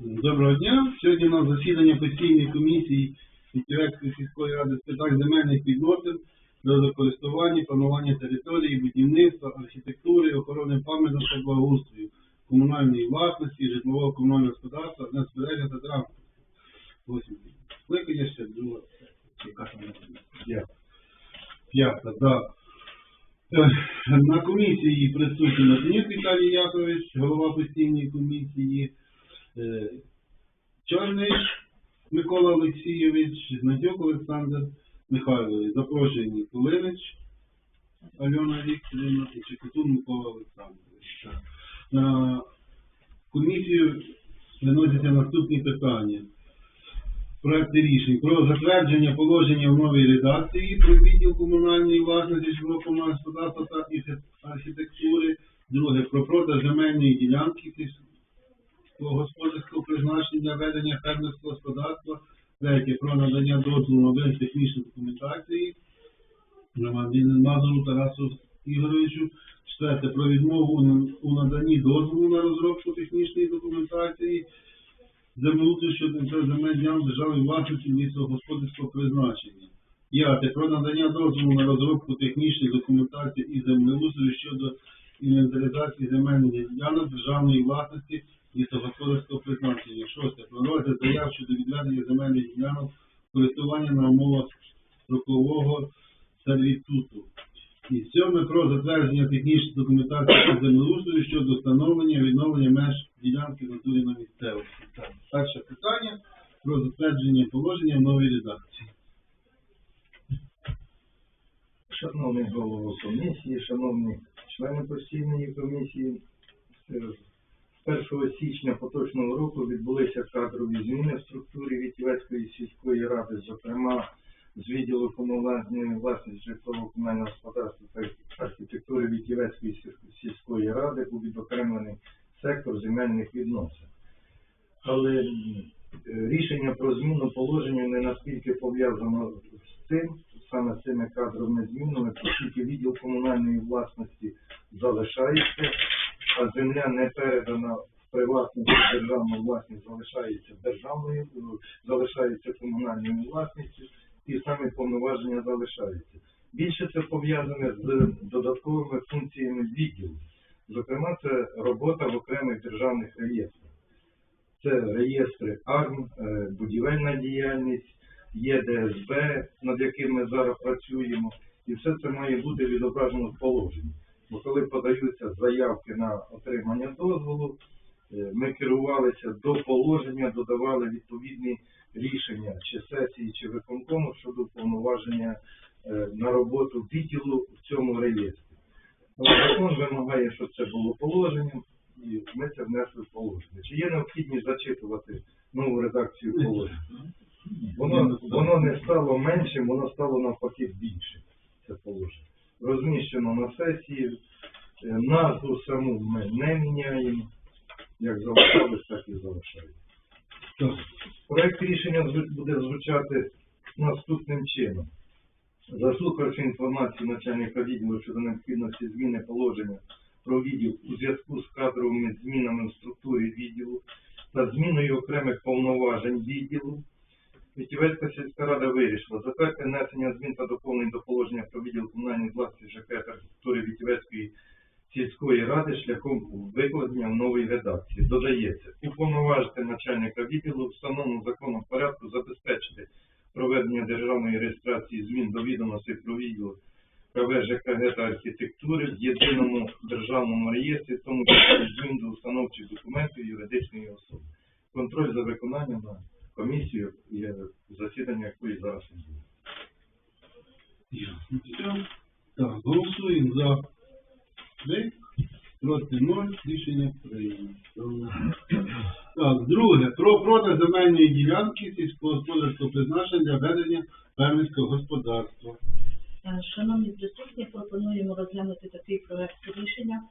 Доброго дня. Сьогодні у нас засідання постійної комісії Вітівецької сільської ради з питань земельних відносин, природокористування, планування території, будівництва, архітектури, охорони пам'яток та благоустрою, комунальної власності, житлового комунального господарства, нацбережжя та транспорту. Скликання ще друга. П'ята. П'ята, да. Е, На комісії присутній Матинюк Віталій Якович, голова постійної комісії, Чорний Микола Олексійович, Знатюк Олександр Михайлович, запрошені Кулинич Альона Вікторівна і Чекотун Микола Олександрович. На комісію виносяться наступні питання. Проекти рішень про затвердження положення в новій редакції про відділ комунальної власності житлового господарства та архітектури. Друге, про продаж земельної ділянки сільськогосподарського призначення ведення фермерського господарства. Третє, про надання дозволу на технічної документації Мазуру Тарасу Ігоровичу. Четверте, про відмову у наданні дозволу на розробку технічної документації землеустрою щодо земель ділянок державної власності лісогосподарського призначення. П'яте. Про надання дозволу на розробку технічної документації і землеустрою щодо інвентаризації земельних ділянок державної власності лісогосподарського призначення. Шосте. Про заяв щодо відведення земельних ділянок користування на умовах строкового сервітуту. І сьоме про затвердження технічної документації землеустрою щодо встановлення відновлення меж ділянки натурі на місцевості. Перше питання про затвердження положення в новій редакції. Шановний голово комісії, шановні члени постійної комісії, 1 січня поточного року відбулися кадрові зміни в структурі Вітівецької сільської ради, зокрема з відділу комунальної власності житлового комунального господарства та архітектури Вітівецької сільської ради був відокремлений сектор земельних відносин. Але рішення про зміну положення не наскільки пов'язано з цим, саме з цими кадровими змінами, оскільки відділ комунальної власності залишається, а земля не передана в приватність державну власність, залишається державною, е, залишається комунальною власністю, і саме повноваження залишаються. Більше це пов'язане з додатковими функціями відділу. Зокрема, це робота в окремих державних реєстрах. Це реєстри АРМ, е, будівельна діяльність, є ДСБ, над яким ми зараз працюємо, і все це має бути відображено в положенні. Бо коли подаються заявки на отримання дозволу, е, ми керувалися до положення, додавали відповідні рішення чи сесії, чи виконкому щодо повноваження е, на роботу відділу в цьому реєстрі. Але закон вимагає, щоб це було положенням, і ми це внесли в положення. Чи є необхідність зачитувати нову редакцію положення? Воно, воно не стало меншим, воно стало навпаки більшим, це положення. Розміщено на сесії, е, назву саму ми не міняємо, як залишалось, так і залишається. Проект рішення буде звучати наступним чином. Заслухавши інформацію начальника відділу щодо необхідності зміни положення про відділ у зв'язку з кадровими змінами в структурі відділу та зміною окремих повноважень відділу, Вітівецька сільська рада вирішила затвердити внесення змін та доповнень до положення про відділ комунальної власності ЖК та архітектури Вітівецької сільської ради шляхом викладення в новій редакції. Додається уповноважити начальника відділу встановленому законом порядку забезпечити проведення державної реєстрації змін до відомостей про відділ КВ ЖКГ та архітектури в єдиному державному реєстрі, в тому числі змін до установчих документів юридичної особи. Контроль за виконанням на комісію, є засідання якої зараз відбувається. Ясно. Все. Так, голосуємо за три, проти ноль, рішення прийнято. Так, друге, про продаж земельної ділянки сільськогосподарського призначення для ведення фермерського господарства. Е, Шановні присутні, пропонуємо розглянути такий проект рішення,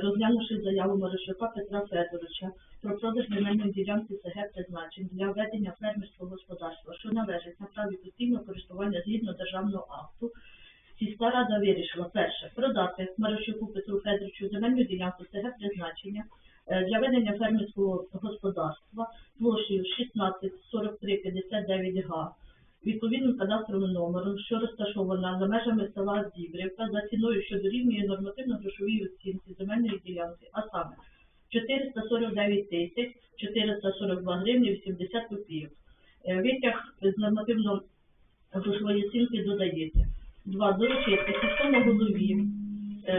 розглянувши заяву Морошука Петра Федоровича про продаж земельної ділянки СГ призначень для ведення фермерського господарства, що належить на праві постійного користування згідно державного акту. Сільська рада вирішила перше продати Морошуку Петру Федоровичу земельну ділянку СГ призначення е, для ведення фермерського господарства площею 16 43 59 га відповідним кадастровим номером, що розташована за межами села Зібрівка за ціною, що дорівнює нормативно-грошовій оцінці земельної ділянки, а саме 449 тисяч 442 гривні 80 копійок. Е, Витяг з нормативно-грошової оцінки додається. Два доручити сільському голові е,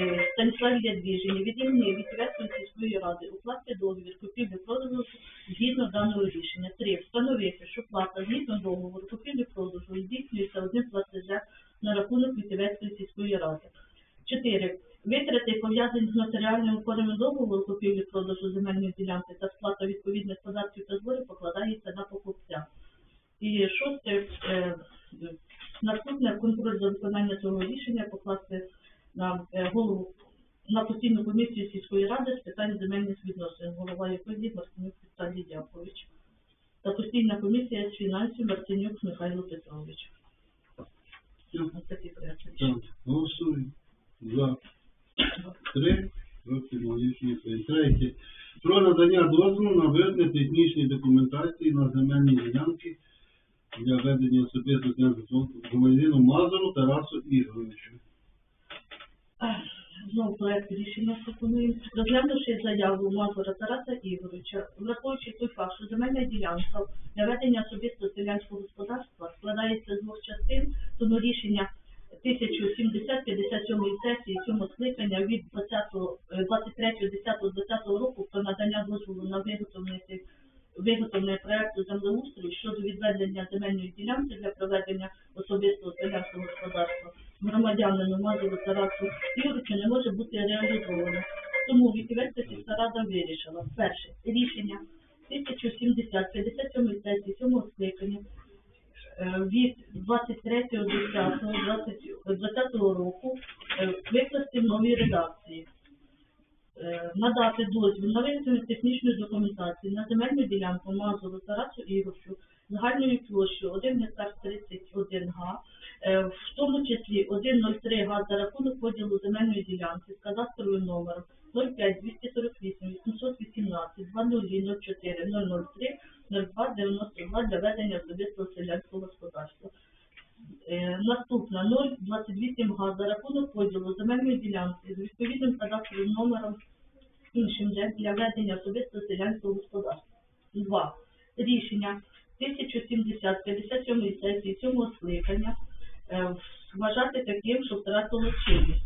е, Станіславі Ядвіжині від імені Вітівецької сільської ради укласти договір купівлі продажу згідно даного рішення. Три. Встановити, що плата згідно договору купівлі продажу здійснюється одним платежем на рахунок Вітівецької сільської ради. Чотири. Витрати, пов'язані з матеріальним оформленням договору купівлі продажу земельної ділянки та сплата відповідних податків та зборів покладається на покупця. І шосте, е, наступне контроль за виконання цього рішення покласти на е, голову на постійну комісію сільської ради з питань земельних відносин, голова якої Мартинюк Віталій Дякович. Та постійна комісія з фінансів Мартинюк Михайло Петрович. Ось такі. Так, голосуємо. За. Три. Проти рішення прийнято. Про надання дозволу на виробне технічної документації на земельні ділянки для ведення особистого громадянину Мазуру Тарасу Ігоровичу. Знову проект рішення пропонуємо. Розглянувши заяву Мазура Тараса Ігоровича, враховуючи той факт, що земельна ділянка для ведення особистого селянського господарства складається з двох частин, тому рішення 1070 57 сесії цього скликання від 23.10.20 року про надання дозволу на виготовлення виготовлення проекту землеустрою щодо відведення земельної ділянки для проведення особистого селянського громадянину Мазуру Тарасу Ігоровичу не може бути реалізовано. Тому Віківецька сільська рада вирішила. Перше, рішення 1070 57 сесії 7 скликання е, від 23.10.2020 року е, викласти в новій редакції. Е, Надати дозвіл на виготовлення технічної документації на земельну ділянку Мазуру Тарасу Ігорчу загальною площею 1 гектар 31 га, в тому числі 1,03 га за рахунок поділу земельної ділянки з кадастровим номером 05 248 818 0004 003 02 92 для ведення особистого селянського господарства. Е, Наступна 028 га за рахунок поділу земельної ділянки з відповідним кадастровим номером іншим для- ведення особистого селянського господарства. 2. Рішення 1070 57 сесії 7 скликання е, вважати таким, що втратило чинність.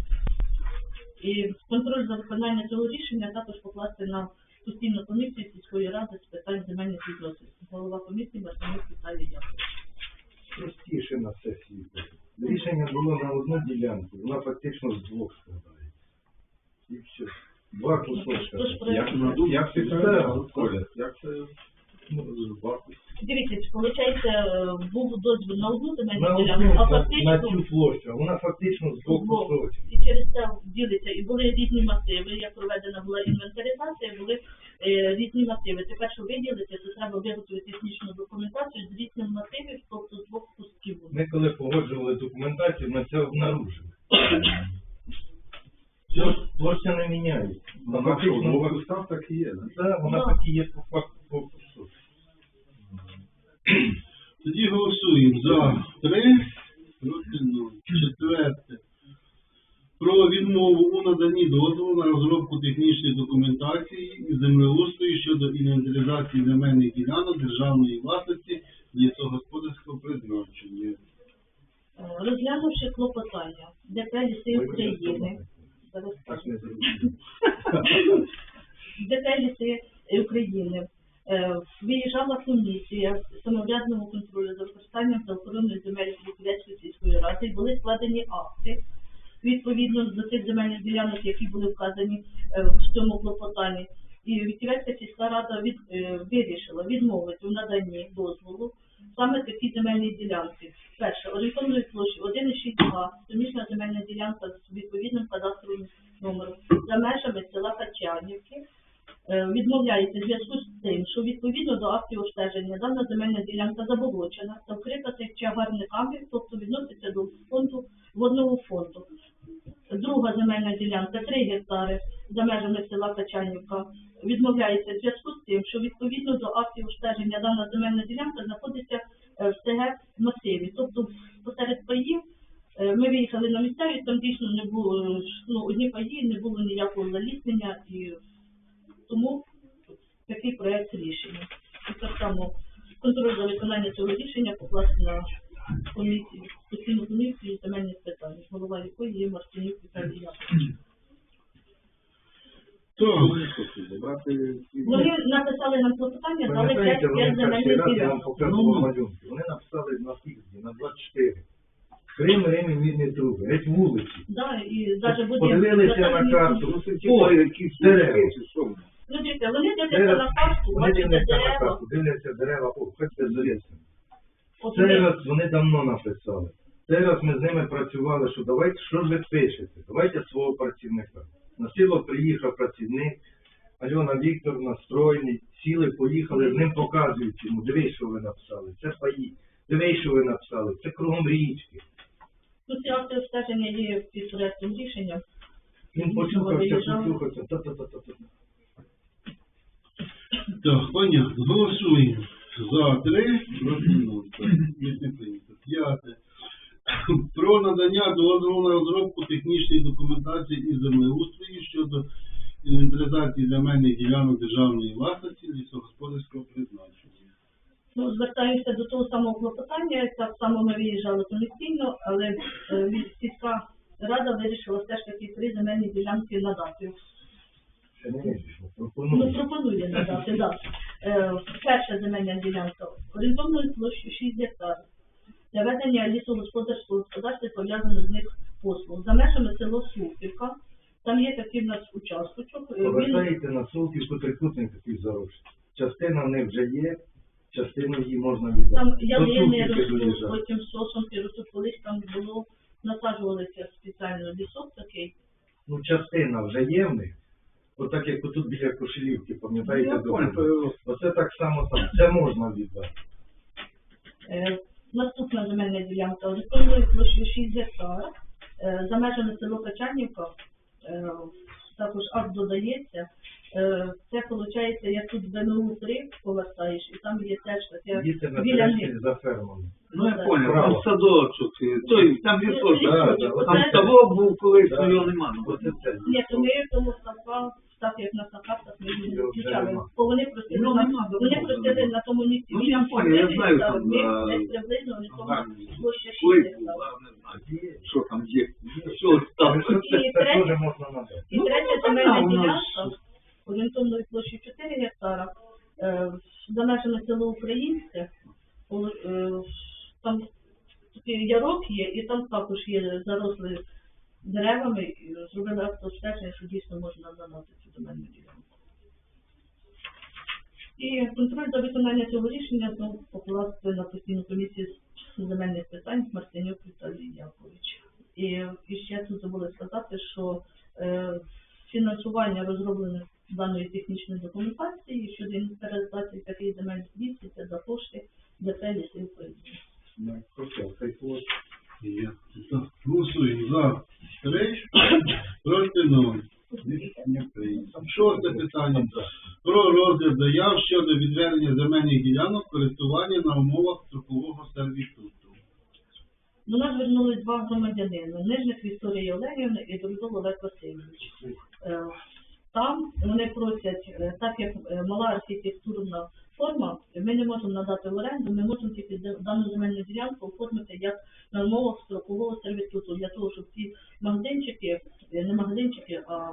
І контроль за виконання цього рішення також покласти на постійну комісію сільської ради з питань земельних відносин. Голова комісії Мартинюк Віталій Яковлевич. Простіше на сесії. Рішення було на одну ділянку, вона фактично з двох складається. І все. Два кусочка. Тож проект- Як, ну, як ти сказав, Коля? Як це? Ну, два кусочка. Дивіться, виходить, був дозвіл на одну земельну ділянку, а на, на фактично цю площу, а вона фактично з двох Двох. і через це ділиться. І були різні масиви. Як проведена була інвентаризація, були е, різні масиви. Тепер, щоб виділити, то треба виготовити технічну документацію з різних масивів, тобто з двох кусків. Ми коли погоджували документацію, ми це обнаружили. Площ- Площа не міняється. Вона фактично двох так і є. Да, вона так і є по факту. Тоді голосуємо за три, проти нуль. Четверте. Про відмову у наданні дозволу на розробку технічної документації і землеустрою щодо інвентаризації земельних ділянок державної власності лісогосподарського призначення. Е, Розглянувши клопотання ДП «Ліси України», Так не зрозуміло. ДП «Ліси України» виїжджала комісія самоврядного контролю за використанням та охороною земель Ліквідецької сільської ради були складені акти відповідно до тих земельних ділянок, які були вказані е, в цьому клопотанні. І Віківецька сільська рада від, е, вирішила відмовити у наданні дозволу саме такі земельні ділянки. Перше, орієнтовної площі 1,6 га, суміжна земельна ділянка з відповідним кадастровим номером за межами села Качанівки, е, відмовляється в зв'язку з тим, що відповідно до актів обстеження дана земельна ділянка заболочена та вкрита чагарниками, тобто відноситься до фонду водного фонду. Друга земельна ділянка 3 гектари за межами села Качанівка відмовляється в зв'язку з тим, що відповідно до актів обстеження дана земельна ділянка знаходиться е, в СГ масиві, тобто посеред паїв. Е, Ми виїхали на місцевість, там дійсно не було е, ну, одні паї, не було ніякого заліснення, і тому такий проект рішення. І так само контроль за виконання цього рішення покласти на комісію, постійну комісію з земельних питань, голова якої є Мартинюк Віталій Яковлевич. Так, Вони написали нам Пам'ятаєте, 5 вони земельних раз я вам ділянок. показував малюнки. Вони написали на скільки? На 24. Крим, Рим і Мідні труби. Геть вулиці. Да, і навіть буде Подивилися на карту. О, якісь дерева. Ну, дивіться, вони дивляться на карту, Вони бачите дивляться на дерева, карту, дивляться дерева, о, хоч це залізно. от Це вони- раз вони давно написали. Це раз ми з ними працювали, що давайте, що ж ви пишете? Давайте свого працівника. На село приїхав працівник, Альона Вікторовна, стройний, сіли, поїхали, з ним показують йому, дивись, що ви написали, це паї, дивись, що ви написали, це кругом річки. Ну, ці акти обстеження є під проектом рішення. Він почухався, почухався, та-та-та-та-та. Так, понятно. Голосуємо. За три. П'яте. Про надання дозволу на розробку технічної документації і землеустрою щодо інвентаризації земельних ділянок державної власності лісогосподарського призначення. Ну, звертаюся до того самого клопотання, так само ми виїжджали комісійно, але е, сільська рада вирішила все ж таки три земельні ділянки надати. Ну, пропонує надати, так. Е, перша земельна ділянка орієнтовною площею 6 гектарів. Для ведення лісогосподарського господарства і пов'язаних з них послуг. За межами село Сухівка, там є такий в нас участочок. е, Він Повертаєте на сулківку трикутник такий заросший. Частина в них вже є, частину її можна віддати. там До ялини Сулківки ростуть, доїжджати. потім сосонки ростуть, колись там було, насаджувалися спеціально лісок такий. Ну, частина вже є в них. Отак, як отут біля Кошелівки, пам'ятаєте, Я понял. Оце так само там. Це можна віддати. Е, Наступна земельна ділянка орієнтовною площею 6 гектар. Е, За межами село Качанівка е, також акт додається. Е, Це виходить, як тут ВМУ 3 повертаєш, і там є теж таке Діти на біля них. за фермами. Ну я понял, Право. там садочок, е, той, там лісочок. Да, да, от Там ставок був колись, Да. його нема. ну, Оце це. Ні, то ми тому ставка, так як на ставках, ми їх не включали. Бо вони просили, Ну, на, вони просили тому місці. Ну, я знаю, там, Ми а, десь приблизно орієнтовно гарний. площа 6 Плитку, гектар. Не. Що там є? Що там? І надати. І Ну, третя ну, земельна ділянка орієнтовною площею 4 гектара е, за межами село Українське. Е, Там такий ярок є, і там також є заросли деревами. Зробили автообстеження, що дійсно можна надати цю земельну ділянку. І контроль за виконання цього рішення знову покласти на постійну комісію земельних питань Мартинюк Віталій Якович. І, і ще тут забули сказати, що е, фінансування розроблених даної технічної документації щодо інвентаризації таких земель здійснюється за кошти ДП «Ліси України». Ну, Хоча, за три, проти нуль. Рішення прийнято. Питання. Про розгляд заяв щодо відведення земельних ділянок користування на умовах строкового сервітуту. До нас звернулись два громадянина, Нижник Вікторія Олегівна і Дорозов Олег Васильович. Е, Там вони просять, е, так як е, мала архітектурна форма, ми не можемо надати в оренду, ми можемо тільки дану земельну ділянку оформити як на умовах строкового сервітуту, для того, щоб ці магазинчики, е, не магазинчики, а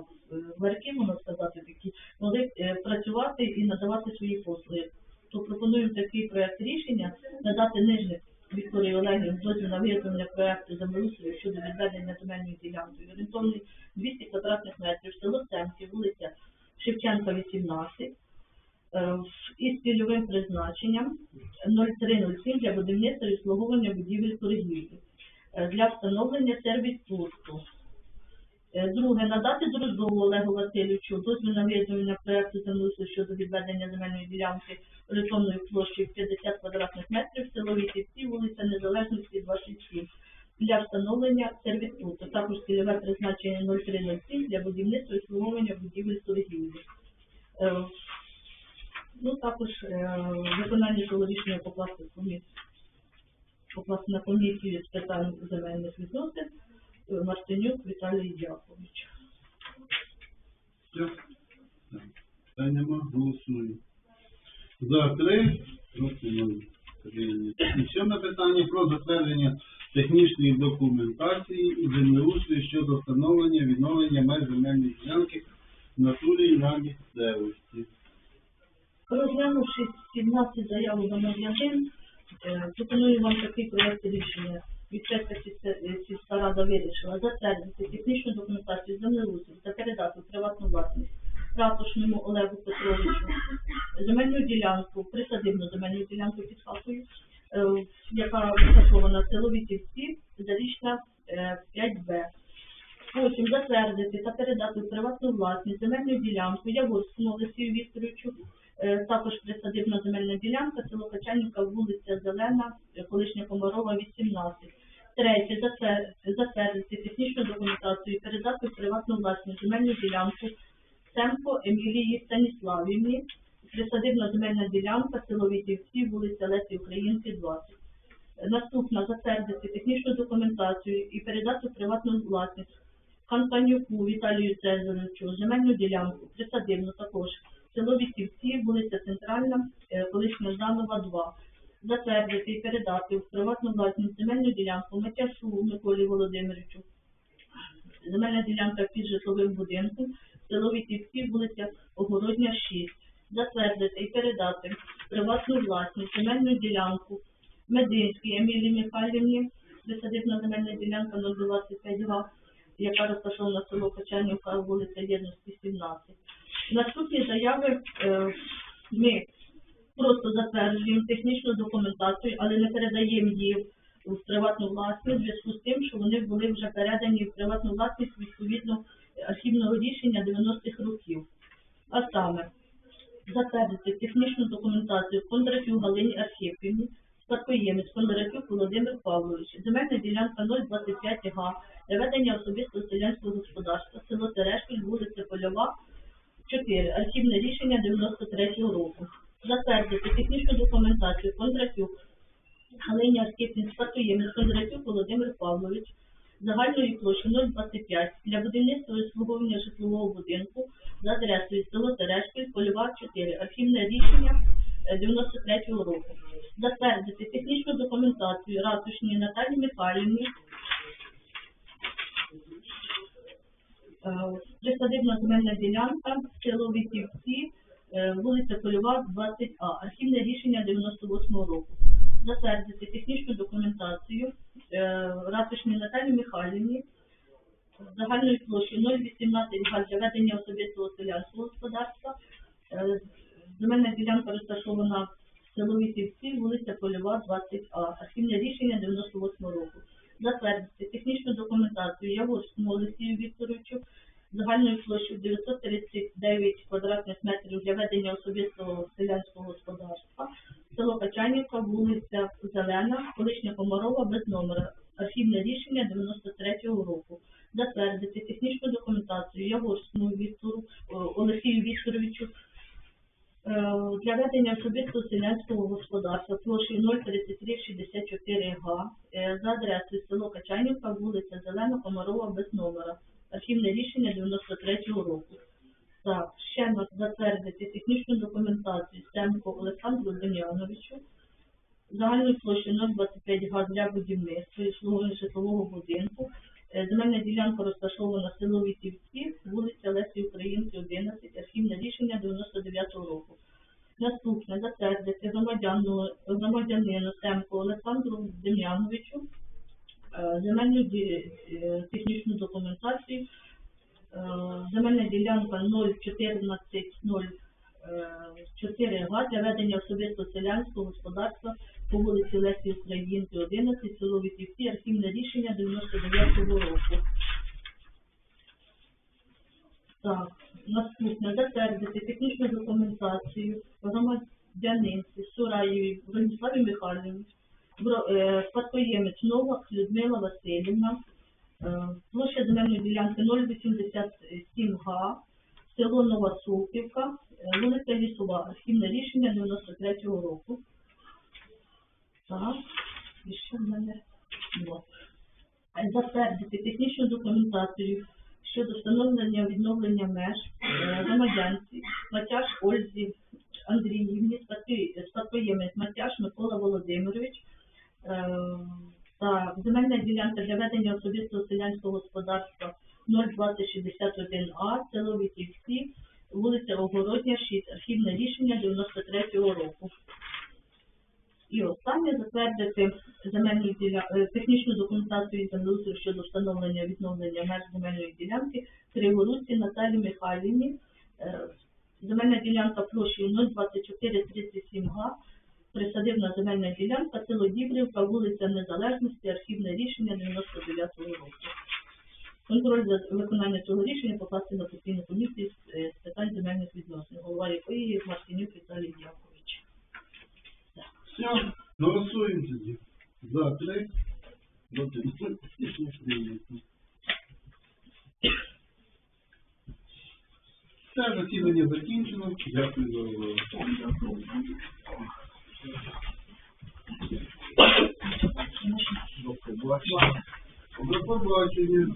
ларьки, можна сказати, такі, могли е, працювати і надавати свої послуги. То пропонуємо такий проект рішення надати нижник Вікторії Олегівні дозвіл на виготовлення проекту землеустрою щодо відведення земельної ділянки орієнтовний 200 квадратних метрів, село Цемки, вулиця Шевченка, 18, е, із цільовим призначенням 0307 для будівництва і обслуговування будівель торгівлі, е, для встановлення сервітуту. Е, Друге, надати Дроздову Олегу Васильовичу дозвіл на виявлення проекту землеустрою щодо відведення земельної ділянки орієнтовною площею 50 квадратних метрів, село Вітівці, вулиця Незалежності, 27, для встановлення сервітуту. Також цільове призначення 0307 для будівництва і обслуговування будівель торгівлі. Ну, також е, виконання цього покласти комісію на комісію з питань земельних відносин е, Мартинюк Віталій Якович. Та нема, голосуємо. За три, нуль. Прийнято. І питання про затвердження технічної документації і землеустрою щодо встановлення відновлення меж земельної ділянки в натурі на місцевості. Розглянувши 17 заяву номер 1, е, пропоную вам такий проект рішення. Відчеська сільська рада вирішила затвердити технічну документацію землеустрою та передати приватну власність ратушному Олегу Петровичу земельну ділянку, присадибну земельну ділянку під хатою, е, яка розташована в село Вітівці, Зарічна е, 5Б. Потім затвердити та передати приватну власність земельну ділянку Яворському Олексію Вікторовичу, е, також присадибна земельна ділянка, село Качанівка, вулиця Зелена, е, колишня Комарова, 18. Третє, затвер- затвердити технічну документацію і передати в приватну власність земельну ділянку Семко Емілії Станіславівні, присадибна земельна ділянка, село Вітівці, вулиця Лесі Українки, 20. Наступна затвердити технічну документацію і передати в приватну власність Хантанюку Віталію Цезаровичу, земельну ділянку, присадибну також, село Вітівці, вулиця Центральна, е, колишня Жданова, 2. Затвердити і передати в приватну власність земельну ділянку Матяшу Миколі Володимировичу, земельна ділянка під житловим будинком, село Вітівці, вулиця Огородня, 6. Затвердити і передати приватну власність земельну ділянку Мединській Емілії Михайлівні, присадибна земельна ділянка 025 га, яка розташована село Качанівка, вулиця Єдності, 17. Наступні заяви е, ми просто затверджуємо технічну документацію, але не передаємо її в приватну власність в зв'язку з тим, що вони були вже передані в приватну власність відповідно архівного рішення 90-х років. А саме затвердити технічну документацію Кондратюк Галині Архипівні, спадкоємець Кондратюк Володимир Павлович, земельна ділянка 025 га, для ведення особистого селянського господарства, село Терешкіль, вулиця Польова, 4. Архівне рішення 93-го року. Затвердити технічну документацію Кондратюк Галині Архипівні, спадкоємець Кондратюк Володимир Павлович, загальної площі 025 для будівництва і обслуговування житлового будинку за адресою село Терешкіль, Польова 4, архівне рішення е, 93-го року. Затвердити технічну документацію ратушній Наталії Михайлівні, е, присадибна земельна ділянка, село Вітівці, е, вулиця Польова, 20А, архівне рішення 98-го року. Затвердити технічну документацію е, ратушній Наталії Михайлівні, загальної площі 0,18 га для ведення особистого селянського господарства. Е, Земельна ділянка розташована в село Вітівці, вулиця Польова, 20А. Архівне рішення 98 року. Затвердити технічну документацію Яворському Олексію Вікторовичу загальною площею 939 квадратних метрів для ведення особистого селянського господарства. Село Качанівка, вулиця Зелена, колишня Комарова, без номера. Архівне рішення 93-го року. Затвердити технічну документацію Яворському Віктору Олексію Вікторовичу для ведення особистого селянського господарства площею 03364 га е, за адресою село Качанівка, вулиця Зелена, Комарова, без номера. Архівне рішення 93-го року. Так, ще раз затвердити технічну документацію Семко Олександру Дем'яновичу загальною площею 025 га для будівництва і обслуговування житлового будинку. Е, Земельна ділянка розташована в село Вітівці, вулиця Лесі Українки, 11, архівне рішення 99-го року. Наступне затвердити громадяну, громадянину Семко Олександру Дем'яновичу е, земельну е, технічну документацію. Е, Земельна ділянка 01404 га для ведення особистого селянського господарства по вулиці Лесі Українки, 11, село Вітівці, архівне рішення 99-го року. Так, наступне затвердити технічну документацію громадянинці Сураєвій Броніславі Михайлівні, е, спадкоємець Новак Людмила Васильівна, е, площа земельної ділянки 087 га, село Нова Сулківка, е, вулиця Лісова, архівне рішення 93-го року. Так, і що в мене? Затвердити технічну документацію щодо встановлення відновлення меж е, громадянці Матяш Ользі Андріївні, спадкоємець Матяш Микола Володимирович е, та земельна ділянка для ведення особистого селянського господарства 02061А, село Вітівці, вулиця Огородня, 6, архівне рішення 93-го року. І останнє затвердити земельну е, технічну документацію землеустрою щодо встановлення відновлення меж земельної ділянки Криворуці Наталі Михайлівні. Е, Земельна ділянка площею 02437 га, присадибна земельна ділянка, село Дібрівка, вулиця Незалежності, архівне рішення 99-го року. Контроль за виконанням цього рішення покласти на постійну комісію з, е, питань земельних відносин, голова якої є Мартинюк Віталій Дякович. Все, голосуємо тоді. За три. Проти. Рішення прийнято. Все, засідання закінчено. Дякую за увагу. До побачення.